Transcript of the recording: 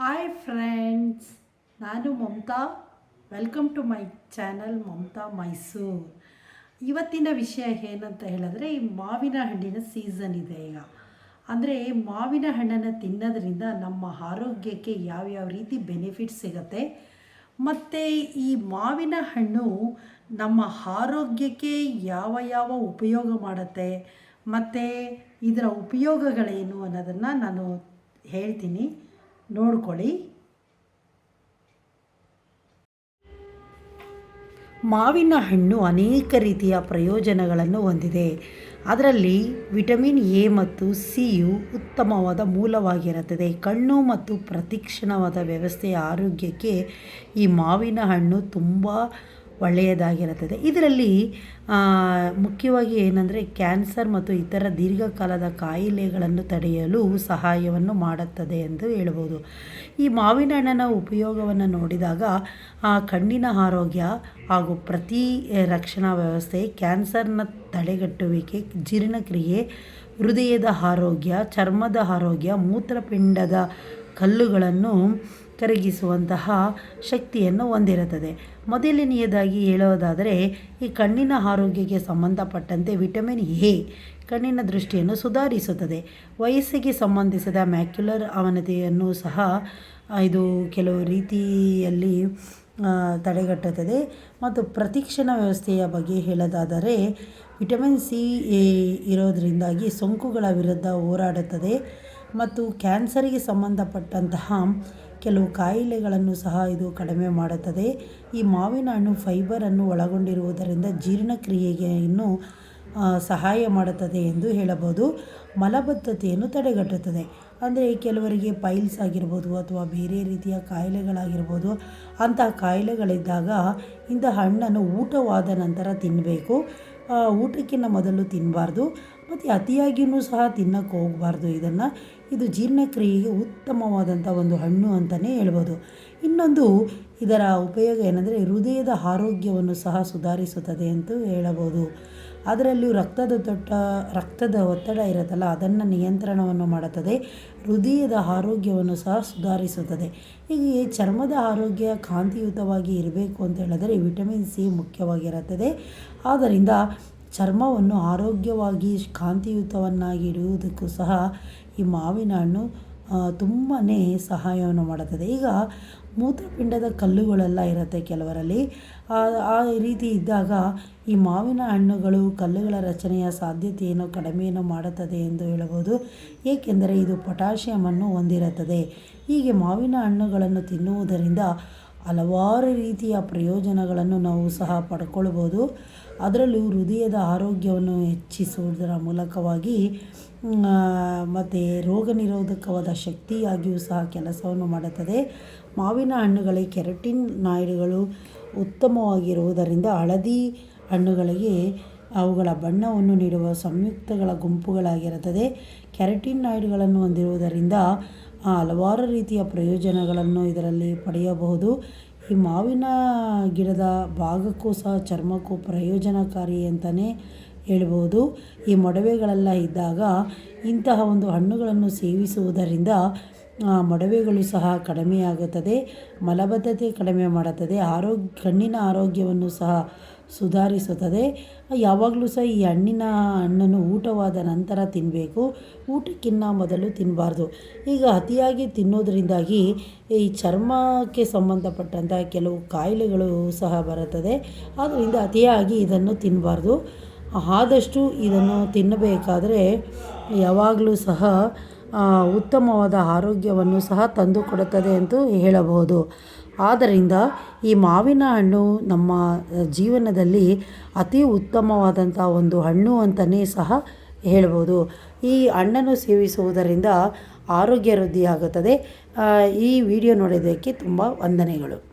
Hi friends ನಾನು Mamata. Welcome to my channel Mamata Mysuru. ಇವತ್ತಿನ ವಿಷಯ ಏನಂತ ಹೇಳಿದ್ರೆ, ಈ ಮಾವಿನ ಹಣ್ಣಿನ ಸೀಸನ್ ಇದೆ ಈಗ. ಅಂದರೆ ಮಾವಿನ ಹಣ್ಣನ್ನು ತಿನ್ನೋದ್ರಿಂದ ನಮ್ಮ ಆರೋಗ್ಯಕ್ಕೆ ಯಾವ್ಯಾವ ರೀತಿ ಬೆನಿಫಿಟ್ ಸಿಗುತ್ತೆ, ಮತ್ತು ಈ ಮಾವಿನ ಹಣ್ಣು ನಮ್ಮ ಆರೋಗ್ಯಕ್ಕೆ ಯಾವ ಯಾವ ಉಪಯೋಗ ಮಾಡುತ್ತೆ, ಮತ್ತು ಇದರ ಉಪಯೋಗಗಳೇನು ಅನ್ನೋದನ್ನು ನಾನು ಹೇಳ್ತೀನಿ. ನೋಡ್ಕೊಳ್ಳಿ. ಮಾವಿನ ಹಣ್ಣು ಅನೇಕ ರೀತಿಯ ಪ್ರಯೋಜನಗಳನ್ನು ಹೊಂದಿದೆ. ಅದರಲ್ಲಿ ವಿಟಮಿನ್ ಎ ಮತ್ತು ಸಿಯು ಉತ್ತಮವಾದ ಮೂಲವಾಗಿರುತ್ತದೆ. ಕಣ್ಣು ಮತ್ತು ಪ್ರತಿಕ್ಷಣವಾದ ವ್ಯವಸ್ಥೆಯ ಆರೋಗ್ಯಕ್ಕೆ ಈ ಮಾವಿನ ಹಣ್ಣು ತುಂಬ ಒಳ್ಳೆಯದಾಗಿರುತ್ತದೆ. ಇದರಲ್ಲಿ ಮುಖ್ಯವಾಗಿ ಏನಂದರೆ ಕ್ಯಾನ್ಸರ್ ಮತ್ತು ಇತರ ದೀರ್ಘಕಾಲದ ಕಾಯಿಲೆಗಳನ್ನು ತಡೆಯಲು ಸಹಾಯವನ್ನು ಮಾಡುತ್ತದೆ ಎಂದು ಹೇಳ್ಬೋದು. ಈ ಮಾವಿನ ಹಣ್ಣನ ಉಪಯೋಗವನ್ನು ನೋಡಿದಾಗ, ಆ ಕಣ್ಣಿನ ಆರೋಗ್ಯ ಹಾಗೂ ಪ್ರತಿ ರಕ್ಷಣಾ ವ್ಯವಸ್ಥೆ, ಕ್ಯಾನ್ಸರ್ನ ತಡೆಗಟ್ಟುವಿಕೆ, ಜೀರ್ಣಕ್ರಿಯೆ, ಹೃದಯದ ಆರೋಗ್ಯ, ಚರ್ಮದ ಆರೋಗ್ಯ, ಮೂತ್ರಪಿಂಡದ ಕಲ್ಲುಗಳನ್ನು ಕರಗಿಸುವಂತಹ ಶಕ್ತಿಯನ್ನು ಹೊಂದಿರುತ್ತದೆ. ಮೊದಲನೆಯದಾಗಿ ಹೇಳೋದಾದರೆ, ಈ ಕಣ್ಣಿನ ಆರೋಗ್ಯಕ್ಕೆ ಸಂಬಂಧಪಟ್ಟಂತೆ ವಿಟಮಿನ್ ಎ ಕಣ್ಣಿನ ದೃಷ್ಟಿಯನ್ನು ಸುಧಾರಿಸುತ್ತದೆ. ವಯಸ್ಸಿಗೆ ಸಂಬಂಧಿಸಿದ ಮ್ಯಾಕ್ಯುಲರ್ ಅವನತಿಯನ್ನು ಸಹ ಇದು ಕೆಲವು ರೀತಿಯಲ್ಲಿ ತಡೆಗಟ್ಟುತ್ತದೆ. ಮತ್ತು ಪ್ರತಿಕ್ಷಣ ವ್ಯವಸ್ಥೆಯ ಬಗ್ಗೆ ಹೇಳೋದಾದರೆ, ವಿಟಮಿನ್ ಸಿ ಇರೋದರಿಂದಾಗಿ ಸೋಂಕುಗಳ ವಿರುದ್ಧ ಹೋರಾಡುತ್ತದೆ. ಮತ್ತು ಕ್ಯಾನ್ಸರಿಗೆ ಸಂಬಂಧಪಟ್ಟಂತಹ ಕೆಲವು ಕಾಯಿಲೆಗಳನ್ನು ಸಹ ಇದು ಕಡಿಮೆ ಮಾಡುತ್ತದೆ. ಈ ಮಾವಿನ ಹಣ್ಣು ಫೈಬರನ್ನು ಒಳಗೊಂಡಿರುವುದರಿಂದ ಜೀರ್ಣಕ್ರಿಯೆಗೆ ಇನ್ನೂ ಸಹಾಯ ಮಾಡುತ್ತದೆ ಎಂದು ಹೇಳಬಹುದು. ಮಲಬದ್ಧತೆಯನ್ನು ತಡೆಗಟ್ಟುತ್ತದೆ. ಅಂದರೆ ಕೆಲವರಿಗೆ ಪೈಲ್ಸ್ ಆಗಿರ್ಬೋದು ಅಥವಾ ಬೇರೆ ರೀತಿಯ ಕಾಯಿಲೆಗಳಾಗಿರ್ಬೋದು, ಅಂತಹ ಕಾಯಿಲೆಗಳಿದ್ದಾಗ ಇಂಥ ಹಣ್ಣನ್ನು ಊಟವಾದ ನಂತರ ತಿನ್ನಬೇಕು ಊಟಕ್ಕಿಂತ ಮೊದಲು ತಿನ್ನಬಾರ್ದು ಮತ್ತು ಅತಿಯಾಗಿಯೂ ಸಹ ತಿನ್ನಕ್ಕೆ ಹೋಗಬಾರ್ದು. ಇದನ್ನು ಇದು ಜೀರ್ಣಕ್ರಿಯೆಗೆ ಉತ್ತಮವಾದಂಥ ಒಂದು ಹಣ್ಣು ಅಂತಲೇ ಹೇಳ್ಬೋದು. ಇನ್ನೊಂದು ಇದರ ಉಪಯೋಗ ಏನಂದರೆ ಹೃದಯದ ಆರೋಗ್ಯವನ್ನು ಸಹ ಸುಧಾರಿಸುತ್ತದೆ ಅಂತ ಹೇಳಬಹುದು. ಅದರಲ್ಲಿಯೂ ರಕ್ತದ ತೊಟ್ಟ ರಕ್ತದ ಒತ್ತಡ ಇರುತ್ತಲ್ಲ, ಅದನ್ನು ನಿಯಂತ್ರಣವನ್ನು ಮಾಡುತ್ತದೆ, ಹೃದಯದ ಆರೋಗ್ಯವನ್ನು ಸಹ ಸುಧಾರಿಸುತ್ತದೆ. ಹೀಗೆ ಚರ್ಮದ ಆರೋಗ್ಯ ಕಾಂತಿಯುತವಾಗಿ ಇರಬೇಕು ಅಂತ ಹೇಳಿದರೆ ವಿಟಮಿನ್ ಸಿ ಮುಖ್ಯವಾಗಿರುತ್ತದೆ. ಆದ್ದರಿಂದ ಚರ್ಮವನ್ನು ಆರೋಗ್ಯವಾಗಿ ಕಾಂತಿಯುತವನ್ನಾಗಿ ಇಡುವುದಕ್ಕೂ ಸಹ ಈ ಮಾವಿನ ಹಣ್ಣು ತುಂಬಾ ಸಹಾಯವನ್ನು ಮಾಡುತ್ತದೆ. ಈಗ ಮೂತ್ರಪಿಂಡದ ಕಲ್ಲುಗಳೆಲ್ಲ ಇರುತ್ತೆ ಕೆಲವರಲ್ಲಿ. ಆ ರೀತಿ ಇದ್ದಾಗ ಈ ಮಾವಿನ ಹಣ್ಣುಗಳು ಕಲ್ಲುಗಳ ರಚನೆಯ ಸಾಧ್ಯತೆಯನ್ನು ಕಡಿಮೆಯನ್ನು ಮಾಡುತ್ತದೆ ಎಂದು ಹೇಳಬಹುದು. ಏಕೆಂದರೆ ಇದು ಪೊಟ್ಯಾಷಿಯಮನ್ನು ಹೊಂದಿರುತ್ತದೆ. ಹೀಗೆ ಮಾವಿನ ಹಣ್ಣುಗಳನ್ನು ತಿನ್ನುವುದರಿಂದ ಹಲವಾರು ರೀತಿಯ ಪ್ರಯೋಜನಗಳನ್ನು ನಾವು ಸಹ ಪಡ್ಕೊಳ್ಬೋದು ಅದರಲ್ಲೂ ಹೃದಯದ ಆರೋಗ್ಯವನ್ನು ಹೆಚ್ಚಿಸುವುದರ ಮೂಲಕವಾಗಿ ಮತ್ತು ರೋಗ ನಿರೋಧಕವಾದ ಶಕ್ತಿಯಾಗಿಯೂ ಸಹ ಕೆಲಸವನ್ನು ಮಾಡುತ್ತದೆ. ಮಾವಿನ ಹಣ್ಣುಗಳಿಗೆ ಕೆರಟಿನ್ ನಾಯ್ಡುಗಳು ಉತ್ತಮವಾಗಿರುವುದರಿಂದ ಹಳದಿ ಹಣ್ಣುಗಳಿಗೆ ಅವುಗಳ ಬಣ್ಣವನ್ನು ನೀಡುವ ಸಂಯುಕ್ತಗಳ ಗುಂಪುಗಳಾಗಿರುತ್ತದೆ. ಕೆರಟಿನ್ ನಾಯ್ಡುಗಳನ್ನು ಹೊಂದಿರುವುದರಿಂದ ಹಲವಾರು ರೀತಿಯ ಪ್ರಯೋಜನಗಳನ್ನು ಇದರಲ್ಲಿ ಪಡೆಯಬಹುದು. ಈ ಮಾವಿನ ಗಿಡದ ಭಾಗಕ್ಕೂ ಸಹ ಚರ್ಮಕ್ಕೂ ಪ್ರಯೋಜನಕಾರಿ ಅಂತಲೇ ಹೇಳ್ಬೋದು. ಈ ಮೊಡವೆಗಳೆಲ್ಲ ಇದ್ದಾಗ ಇಂತಹ ಒಂದು ಹಣ್ಣುಗಳನ್ನು ಸೇವಿಸುವುದರಿಂದ ಮೊಡವೆಗಳು ಸಹ ಕಡಿಮೆಯಾಗುತ್ತದೆ, ಮಲಬದ್ಧತೆ ಕಡಿಮೆ ಮಾಡುತ್ತದೆ, ಆರೋಗ್ಯ, ಕಣ್ಣಿನ ಆರೋಗ್ಯವನ್ನು ಸಹ ಸುಧಾರಿಸುತ್ತದೆ. ಯಾವಾಗಲೂ ಸಹ ಈ ಹಣ್ಣಿನ ಹಣ್ಣನ್ನು ಊಟವಾದ ನಂತರ ತಿನ್ನಬೇಕು ಊಟಕ್ಕಿಂತ ಮೊದಲು ತಿನ್ನಬಾರ್ದು ಈಗ ಅತಿಯಾಗಿ ತಿನ್ನೋದರಿಂದಾಗಿ ಈ ಚರ್ಮಕ್ಕೆ ಸಂಬಂಧಪಟ್ಟಂಥ ಕೆಲವು ಕಾಯಿಲೆಗಳು ಸಹ ಬರುತ್ತದೆ. ಆದ್ದರಿಂದ ಅತಿಯಾಗಿ ಇದನ್ನು ತಿನ್ನಬಾರ್ದು ಆದಷ್ಟು ಇದನ್ನು ತಿನ್ನಬೇಕಾದರೆ ಯಾವಾಗಲೂ ಸಹ ಉತ್ತಮವಾದ ಆರೋಗ್ಯವನ್ನು ಸಹ ತಂದುಕೊಡುತ್ತದೆ ಎಂದು ಹೇಳಬಹುದು. ಆದ್ದರಿಂದ ಈ ಮಾವಿನ ಹಣ್ಣು ನಮ್ಮ ಜೀವನದಲ್ಲಿ ಅತಿ ಉತ್ತಮವಾದಂಥ ಒಂದು ಹಣ್ಣು ಅಂತಲೇ ಸಹ ಹೇಳ್ಬೋದು ಈ ಹಣ್ಣನ್ನು ಸೇವಿಸುವುದರಿಂದ ಆರೋಗ್ಯ ವೃದ್ಧಿಯಾಗುತ್ತದೆ. ಈ ವಿಡಿಯೋ ನೋಡಿದ್ದಕ್ಕೆ ತುಂಬ ವಂದನೆಗಳು.